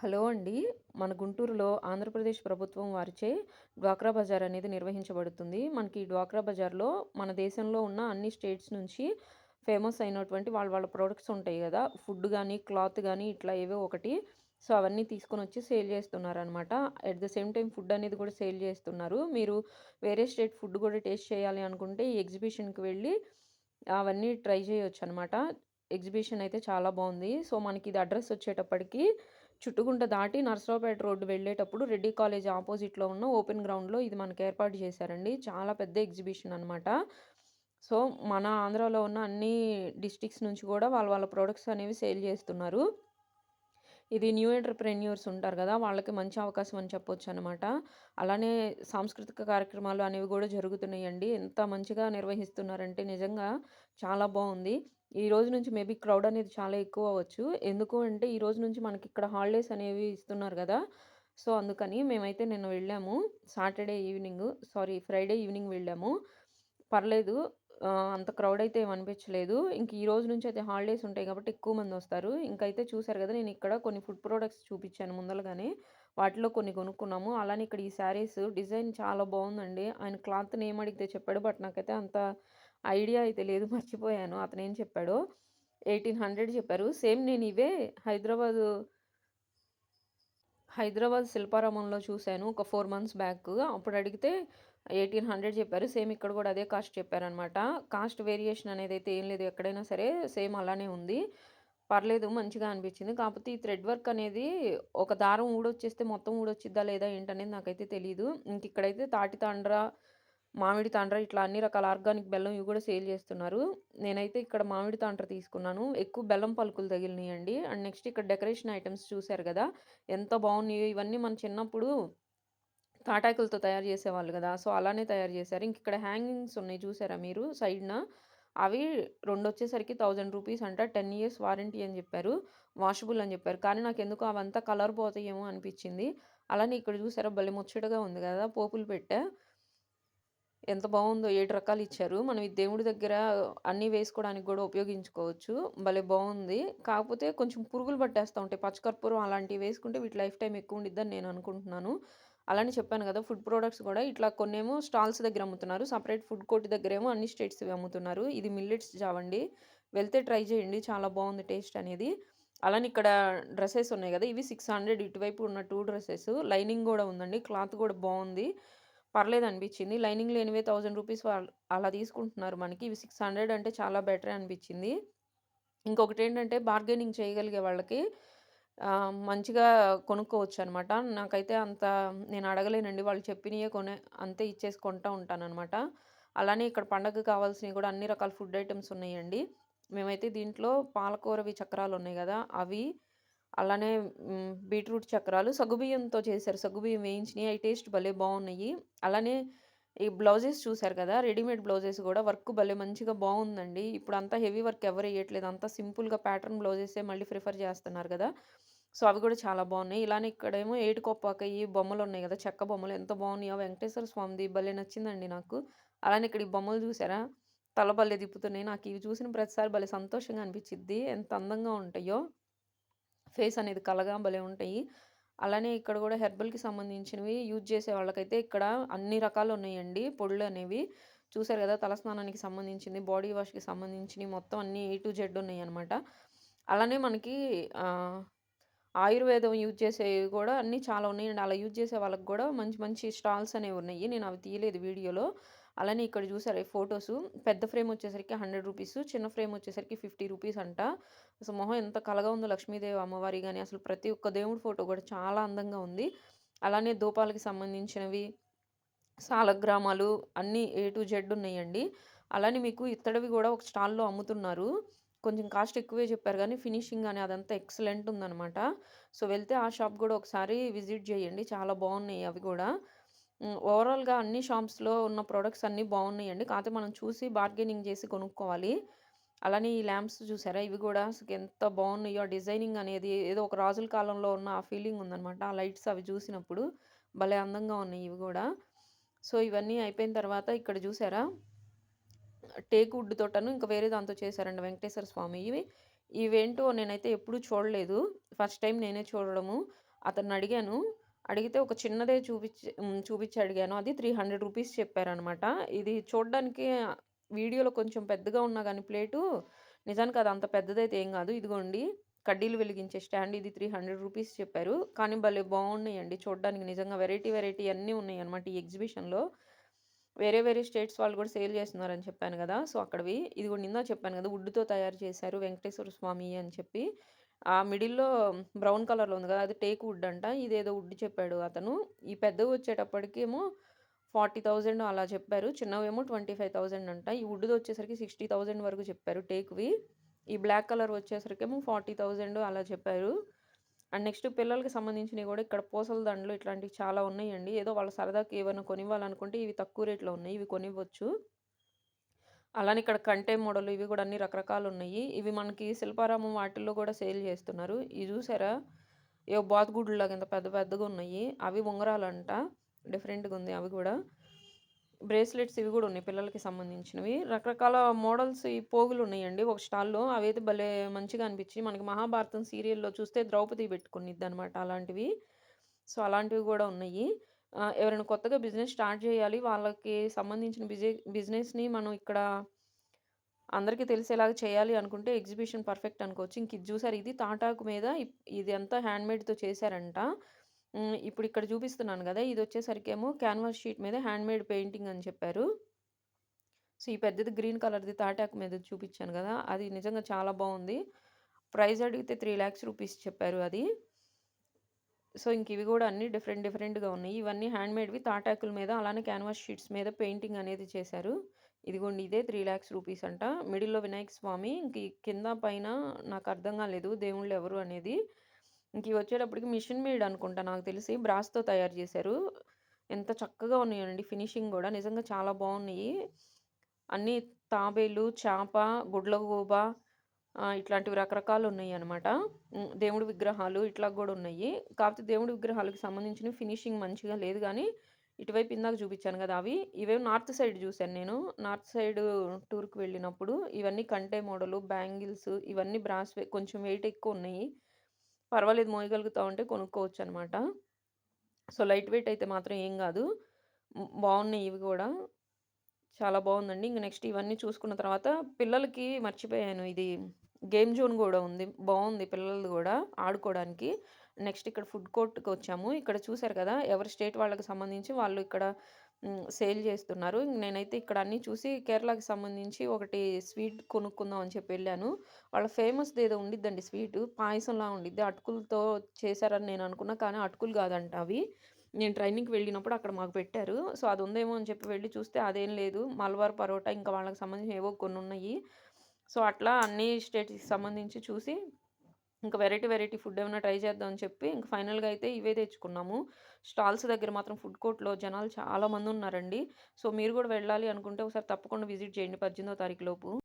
Hello అండి. మన గుంటూరులో ఆంధ్రప్రదేశ్ ప్రభుత్వం వారిచే డ్వాక్రా బజార్ అనేది నిర్వహించబడుతుంది. మనకి డ్వాక్రా బజార్‌లో మన దేశంలో ఉన్న అన్ని స్టేట్స్ నుంచి ఫేమస్ అయినటువంటి వాళ్ళ వాళ్ళ ప్రొడక్ట్స్ ఉంటాయి కదా ఫుడ్ కానీ క్లాత్ కానీ ఇట్లా ఏవో ఒకటి. సో, అవన్నీ తీసుకొని వచ్చి సేల్ చేస్తున్నారనమాట. At the same time food అనేది కూడా సేల్ చేస్తున్నారు. మీరు వేరే స్టేట్ ఫుడ్ కూడా టేస్ట్ చేయాలి అనుకుంటే ఈ ఎగ్జిబిషన్‌కి వెళ్ళి అవన్నీ ట్రై చేయొచ్చనమాట. ఎగ్జిబిషన్ అయితే చాలా బాగుంది సో, మనకి ఇది అడ్రస్ వచ్చేటప్పటికి చుట్టుగుంట దాటి నర్సరావుపేట రోడ్డు వెళ్ళేటప్పుడు రెడ్డి కాలేజ్ ఆపోజిట్‌లో ఉన్న ఓపెన్ గ్రౌండ్‌లో ఇది మనకు ఏర్పాటు చేశారండి. చాలా పెద్ద ఎగ్జిబిషన్ అనమాట. సో, మన ఆంధ్రాలో ఉన్న అన్ని డిస్ట్రిక్ట్స్ నుంచి కూడా వాళ్ళ వాళ్ళ ప్రొడక్ట్స్ అనేవి సేల్ చేస్తున్నారు. ఇది న్యూ ఎంటర్‌ప్రెన్యూర్స్ ఉంటారు కదా వాళ్ళకి మంచి అవకాశం అని చెప్పొచ్చనమాట. అలానే సాంస్కృతిక కార్యక్రమాలు అనేవి కూడా జరుగుతున్నాయండి. ఎంత మంచిగా నిర్వహిస్తున్నారంటే నిజంగా చాలా బాగుంది ఈ రోజు నుంచి మేబీ క్రౌడ్ అనేది చాలా ఎక్కువ అవ్వచ్చు. ఎందుకు అంటే ఈ రోజు నుంచి మనకి ఇక్కడ హాలిడేస్ అనేవి ఇస్తున్నారు కదా సో, అందుకని మేమైతే నిన్న వెళ్ళాము. Saturday evening sorry Friday evening వెళ్ళాము. పర్లేదు అంత క్రౌడ్ అయితే ఏమి అనిపించలేదు. ఇంక ఈ రోజు నుంచి అయితే హాలిడేస్ ఉంటాయి కాబట్టి ఎక్కువ మంది వస్తారు ఇంకైతే చూసారు కదా నేను ఇక్కడ కొన్ని ఫుడ్ ప్రొడక్ట్స్ చూపించాను ముందరగానే వాటిలో కొన్ని కొనుక్కున్నాము. అలానే ఇక్కడ ఈ శారీస్ డిజైన్ చాలా బాగుందండి ఆయన క్లాత్ నేమ్ అడిగితే చెప్పాడు. బట్ నాకైతే అంత ఐడియా అయితే లేదు. మర్చిపోయాను అతను ఏం చెప్పాడో. 1800 చెప్పారు. సేమ్ నేను ఇవే హైదరాబాదు హైదరాబాద్ శిల్పారామంలో చూశాను ఒక ఫోర్ మంత్స్ బ్యాక్. అప్పుడు అడిగితే 1800 చెప్పారు. సేమ్ ఇక్కడ కూడా అదే కాస్ట్ చెప్పారనమాట. కాస్ట్ వేరియేషన్ అనేది అయితే ఏం లేదు. ఎక్కడైనా సరే సేమ్ అలానే ఉంది. పర్లేదు మంచిగా అనిపించింది. కాకపోతే ఈ థ్రెడ్ వర్క్ అనేది ఒక దారం ఊడొచ్చేస్తే మొత్తం ఊడొచ్చిద్దా లేదా ఏంటనేది నాకైతే తెలియదు ఇంక ఇక్కడైతే తాటి తాండ్ర, మామిడి తాండ్ర ఇట్లా అన్ని రకాల ఆర్గానిక్ బెల్లం ఇవి కూడా సేల్ చేస్తున్నారు. నేనైతే ఇక్కడ మామిడి తాండ్ర తీసుకున్నాను. ఎక్కువ బెల్లం పలుకులు తగిలినాయండి అండ్ నెక్స్ట్ ఇక్కడ డెకరేషన్ ఐటమ్స్ చూశారు కదా ఎంత బాగున్నాయో ఇవన్నీ మన చిన్నప్పుడు తాటాకులతో తయారు చేసేవాళ్ళు కదా సో, అలానే తయారు చేశారు. ఇంక ఇక్కడ హ్యాంగింగ్స్ ఉన్నాయి చూసారా మీరు సైడ్‌న? అవి రెండు వచ్చేసరికి థౌజండ్ రూపీస్ అంట. 10 ఇయర్స్ వారంటీ అని చెప్పారు. వాషబుల్ అని చెప్పారు. కానీ నాకు ఎందుకు అవంతా కలర్ పోతాయేమో అనిపించింది. అలానే ఇక్కడ చూసారా భలే ముచ్చటగా ఉంది కదా పోపులు పెట్టా ఎంత బాగుందో ఏడు రకాలు ఇచ్చారు. మనం ఈ దేవుడి దగ్గర అన్నీ వేసుకోవడానికి కూడా ఉపయోగించుకోవచ్చు. భలే బాగుంది కాకపోతే కొంచెం పురుగులు పట్టేస్తా ఉంటాయి. పచ్చకర్పూరం అలాంటివి వేసుకుంటే వీటి లైఫ్ టైం ఎక్కువ ఉండిద్దని నేను అనుకుంటున్నాను. అలానే చెప్పాను కదా ఫుడ్ ప్రొడక్ట్స్ కూడా ఇట్లా కొన్నేమో స్టాల్స్ దగ్గర అమ్ముతున్నారు. సపరేట్ ఫుడ్ కోర్ట్ దగ్గరేమో అన్ని స్టేట్స్‌వి అమ్ముతున్నారు. ఇది మిల్లెట్స్ జావండి వెళ్తే ట్రై చేయండి. చాలా బాగుంది టేస్ట్ అనేది. అలానే ఇక్కడ డ్రెస్సెస్ ఉన్నాయి కదా ఇవి 600 ఇటువైపు ఉన్న టూ డ్రెస్సెస్ లైనింగ్ కూడా ఉందండి. క్లాత్ కూడా బాగుంది పర్లేదు అనిపించింది లైనింగ్ లేనివే థౌజండ్ రూపీస్ అలా తీసుకుంటున్నారు మనకి. ఇవి 600 అంటే చాలా బెటర్ అనిపించింది. ఇంకొకటి ఏంటంటే బార్గెనింగ్ చేయగలిగే వాళ్ళకి మంచిగా కొనుక్కోవచ్చు అనమాట నాకైతే అంత నేను అడగలేనండి. వాళ్ళు చెప్పినయే కొనే అంతే ఇచ్చేసి కొంటా ఉంటానన్నమాట అలానే ఇక్కడ పండగకి కావాల్సినవి కూడా అన్ని రకాల ఫుడ్ ఐటమ్స్ ఉన్నాయండి. మేమైతే దీంట్లో పాలకూరవి చక్రాలు ఉన్నాయి కదా అవి అలానే బీట్రూట్ చక్రాలు సగ్గుబియ్యంతో చేశారు. సగ్గుబియ్యం వేయించినవి అవి టేస్ట్ భలే బాగున్నాయి అలానే ఈ బ్లౌజెస్ చూశారు కదా! రెడీమేడ్ బ్లౌజెస్ కూడా వర్క్ భలే మంచిగా బాగుందండి ఇప్పుడు అంతా హెవీ వర్క్ ఎవరు వేయట్లేదు అంతా సింపుల్‌గా ప్యాటర్న్ బ్లౌజెసే మళ్ళీ ప్రిఫర్ చేస్తున్నారు కదా సో, అవి కూడా చాలా బాగున్నాయి ఇలానే ఇక్కడేమో ఏడుకొపాకు అవి బొమ్మలు ఉన్నాయి కదా చెక్క బొమ్మలు ఎంత బాగున్నాయో వెంకటేశ్వర స్వామిది భలే నచ్చిందండి నాకు. అలానే ఇక్కడ ఈ బొమ్మలు చూసారా? తల భలే తిప్పుతున్నాయి. ఇవి చూసిన ప్రతిసారి భలే సంతోషంగా అనిపించిద్ది. ఎంత అందంగా ఉంటాయో. ఫేస్ అనేది కలగా భలే ఉంటాయి. అలానే ఇక్కడ కూడా హెర్బల్‌కి సంబంధించినవి యూజ్ చేసే వాళ్ళకైతే ఇక్కడ అన్ని రకాలు ఉన్నాయండి పొళ్ళు పొడులనేవి. చూసారు కదా తలస్నానానికి సంబంధించింది, బాడీ వాష్‌కి సంబంధించినవి మొత్తం అన్ని ఏ టు జెడ్ ఉన్నాయి అనమాట అలానే మనకి ఆయుర్వేదం యూజ్ చేసేవి కూడా అన్నీ చాలా ఉన్నాయండి. అలా యూజ్ చేసే వాళ్ళకి కూడా మంచి మంచి స్టాల్స్ అనేవి ఉన్నాయి. నేను అవి తీయలేదు వీడియోలో. అలానే ఇక్కడ చూసారు ఈ పెద్ద ఫ్రేమ్ వచ్చేసరికి 100 రూపీస్ చిన్న ఫ్రేమ్ వచ్చేసరికి 50 రూపీస్ అంట. అసలు మొహం ఎంత కలగా ఉందో లక్ష్మీదేవి అమ్మవారి కానీ అసలు ప్రతి ఒక్క దేవుడి ఫోటో కూడా చాలా అందంగా ఉంది. అలానే దూపాలకి సంబంధించినవి, సాలగ్రామాలు అన్నీ ఏ టు జెడ్ ఉన్నాయండి. అలానే మీకు ఇత్తడివి కూడా ఒక స్టాల్‌లో అమ్ముతున్నారు. కొంచెం కాస్ట్ ఎక్కువే చెప్పారు కానీ ఫినిషింగ్ కానీ అదంతా ఎక్సలెంట్ ఉందనమాట. సో, వెళ్తే ఆ షాప్ కూడా ఒకసారి విజిట్ చేయండి. చాలా బాగున్నాయి అవి కూడా ఓవరాల్‌గా అన్ని షాప్స్‌లో ఉన్న ప్రొడక్ట్స్ అన్నీ బాగున్నాయండి కాకపోతే మనం చూసి బార్గెనింగ్ చేసి కొనుక్కోవాలి. అలానే ఈ ల్యాంప్స్ చూసారా? ఇవి కూడా అసలు ఎంత బాగున్నాయో ఆ డిజైనింగ్ అనేది ఏదో ఒక రాజుల కాలంలో ఉన్న ఆ ఫీలింగ్ ఉందనమాట. ఆ లైట్స్ అవి చూసినప్పుడు భలే అందంగా ఉన్నాయి ఇవి కూడా సో, ఇవన్నీ అయిపోయిన తర్వాత ఇక్కడ చూసారా? టేక్ వుడ్ తోటను ఇంకా వేరే దాంతో చేశారండి వెంకటేశ్వర స్వామి ఇవి ఇవేంటో నేనైతే ఎప్పుడూ చూడలేదు. ఫస్ట్ టైం నేనే చూడడము. అతన్ని అడిగాను. అడిగితే ఒక చిన్నదే చూపిచ్చి చూపించి అడిగాను. అది 300 రూపీస్ చెప్పారనమాట. ఇది చూడ్డానికి వీడియోలో కొంచెం పెద్దగా ఉన్నా కానీ ప్లేటు, నిజానికి అది అంత పెద్దదైతే ఏం కాదు ఇదిగోండి కడ్డీలు వెలిగించే స్టాండ్ ఇది 300 రూపీస్ చెప్పారు. కానీ భలే బాగున్నాయండి చూడ్డానికి నిజంగా వెరైటీ వెరైటీ అన్నీ ఉన్నాయన్నమాట ఈ ఎగ్జిబిషన్‌లో. వేరే వేరే స్టేట్స్ వాళ్ళు కూడా సేల్ చేస్తున్నారని చెప్పాను కదా సో, అక్కడివి. ఇదిగోండి నిందా చెప్పాను కదా వుడ్‌తో తయారు చేశారు వెంకటేశ్వర స్వామి అని చెప్పి. ఆ మిడిల్‌లో బ్రౌన్ కలర్‌లో ఉంది కదా అది టేక్ వుడ్ అంట. ఇదేదో వుడ్ చెప్పాడు అతను. ఈ పెద్దవి వచ్చేటప్పటికేమో ఫార్టీ థౌజండ్ అలా చెప్పారు. చిన్నవేమో 25,000 అంట. ఈ వుడ్‌ది వచ్చేసరికి 60,000 వరకు చెప్పారు టేక్‌వి. ఈ బ్లాక్ కలర్ వచ్చేసరికేమో 40,000 అలా చెప్పారు. అండ్ నెక్స్ట్ పిల్లలకి సంబంధించినవి కూడా ఇక్కడ పూసల దండలు ఇట్లాంటివి చాలా ఉన్నాయండి. ఏదో వాళ్ళ సరదాకి ఏమైనా కొనివ్వాలనుకుంటే ఇవి తక్కువ రేట్‌లో ఉన్నాయి. ఇవి కొనివ్వచ్చు. అలానే ఇక్కడ కంటే మోడల్ ఇవి కూడా అన్ని రకరకాలు ఉన్నాయి ఇవి మనకి శిల్పారామం వాటిల్లో కూడా సేల్ చేస్తున్నారు. ఇవి చూసారా? ఏ బాతుగుడ్డులాగా ఇంత పెద్ద పెద్దగా ఉన్నాయి అవి ఉంగరాలంట. డిఫరెంట్‌గుంది అవి కూడా బ్రేస్లెట్స్ ఇవి కూడా ఉన్నాయి పిల్లలకి సంబంధించినవి. రకరకాల మోడల్స్ ఈ పోగులు ఉన్నాయండి ఒక స్టాల్‌లో. అవైతే భలే మంచిగా అనిపించి మనకి 'మహాభారతం' సీరియల్‌లో చూస్తే ద్రౌపది పెట్టుకునిద్దనమాట అలాంటివి. సో, అలాంటివి కూడా ఉన్నాయి. ఎవరైనా కొత్తగా బిజినెస్ స్టార్ట్ చేయాలి వాళ్ళకి సంబంధించిన బిజి బిజినెస్‌ని మనం ఇక్కడ అందరికీ తెలిసేలాగా చేయాలి అనుకుంటే ఎగ్జిబిషన్ పర్ఫెక్ట్ అనుకోవచ్చు. ఇంక ఇది చూసారు ఇది తాటాకు మీద ఇప్ అంతా హ్యాండ్‌మేడ్‌తో చేశారంట. ఇప్పుడు ఇక్కడ చూపిస్తున్నాను కదా ఇది వచ్చేసరికేమో క్యాన్వాస్ షీట్ మీద హ్యాండ్‌మేడ్ పెయింటింగ్ అని చెప్పారు. సో, ఈ పెద్దది గ్రీన్ కలర్‌ది తాటాకు మీద చూపించాను కదా అది నిజంగా చాలా బాగుంది ప్రైజ్ అడిగితే 3,00,000 రూపీస్ చెప్పారు అది. సో, ఇంక ఇవి కూడా అన్నీ డిఫరెంట్ డిఫరెంట్‌గా ఉన్నాయి. ఇవన్నీ హ్యాండ్‌మేడ్‌వి తాటాకుల మీద అలానే క్యాన్వాస్ షీట్స్ మీద పెయింటింగ్ అనేది చేశారు. ఇదిగోండి ఇదే 3,00,000 రూపీస్ అంట. మిడిల్‌లో వినాయక స్వామి. ఇంక కింద పైన నాకు అర్థం కాలేదు దేవుళ్ళు ఎవరు అనేది. ఇంక ఇవి వచ్చేటప్పటికి మిషన్ మేడ్ అనుకుంటా నాకు తెలిసి. బ్రాస్‌తో తయారు చేశారు. ఎంత చక్కగా ఉన్నాయండి ఫినిషింగ్ కూడా నిజంగా చాలా బాగున్నాయి అన్నీ తాబేలు, చాప, గుడ్లగూబ ఇట్లాంటివి రకరకాలు ఉన్నాయి అనమాట దేవుడి విగ్రహాలు ఇట్లా కూడా ఉన్నాయి. కాకపోతే దేవుడి విగ్రహాలకు సంబంధించిన ఫినిషింగ్ మంచిగా లేదు కానీ ఇటువైపు ఇందాక చూపించాను కదా అవి. ఇవేమో నార్త్ సైడ్ చూశాను నేను. నార్త్ సైడ్ టూర్‌కి వెళ్ళినప్పుడు. ఇవన్నీ కంటే మోడలు, బ్యాంగిల్స్ ఇవన్నీ బ్రాస్ కొంచెం వెయిట్ ఎక్కువ ఉన్నాయి పర్వాలేదు మోయగలుగుతా ఉంటే కొనుక్కోవచ్చు అనమాట సో, లైట్ వెయిట్ అయితే మాత్రం ఏం కాదు బాగున్నాయి ఇవి కూడా చాలా బాగుందండి ఇంక నెక్స్ట్ ఇవన్నీ చూసుకున్న తర్వాత పిల్లలకి మర్చిపోయాను ఇది గేమ్ జోన్ కూడా ఉంది. బాగుంది పిల్లలది కూడా ఆడుకోవడానికి. నెక్స్ట్ ఇక్కడ ఫుడ్ కోర్ట్కి వచ్చాము ఇక్కడ చూసారు కదా! ఎవరి స్టేట్ వాళ్ళకి సంబంధించి వాళ్ళు ఇక్కడ సేల్ చేస్తున్నారు. నేనైతే ఇక్కడ అన్నీ చూసి కేరళకి సంబంధించి ఒకటి స్వీట్ కొనుక్కుందాం అని చెప్పి వెళ్ళాను వాళ్ళ ఫేమస్‌దేదో ఉండిద్దండి స్వీట్ పాయసంలా ఉండిద్ది. అటుకులతో చేశారని నేను అనుకున్నా. కానీ అటుకులు కాదంట అవి. నేను ట్రైనింగ్‌కి వెళ్ళినప్పుడు అక్కడ మాకు పెట్టారు. సో, అది ఉందేమో అని చెప్పి వెళ్ళి చూస్తే అదేం లేదు. మలబార్ పరోటా ఇంకా వాళ్ళకి సంబంధించిన ఏవో కొన్ని ఉన్నాయి సో, అట్లా అన్ని స్టేట్స్‌కి సంబంధించి చూసి ఇంకా వెరైటీ వెరైటీ ఫుడ్ ఏమైనా ట్రై చేద్దాం అని చెప్పి ఇంక ఫైనల్‌గా అయితే ఇవే తెచ్చుకున్నాము. స్టాల్స్ దగ్గర మాత్రం ఫుడ్ కోర్ట్‌లో జనాలు చాలా మందున్నారండి. సో, మీరు కూడా వెళ్ళాలి అనుకుంటే ఒకసారి తప్పకుండా విజిట్ చేయండి 18వ తారీఖు లోపు.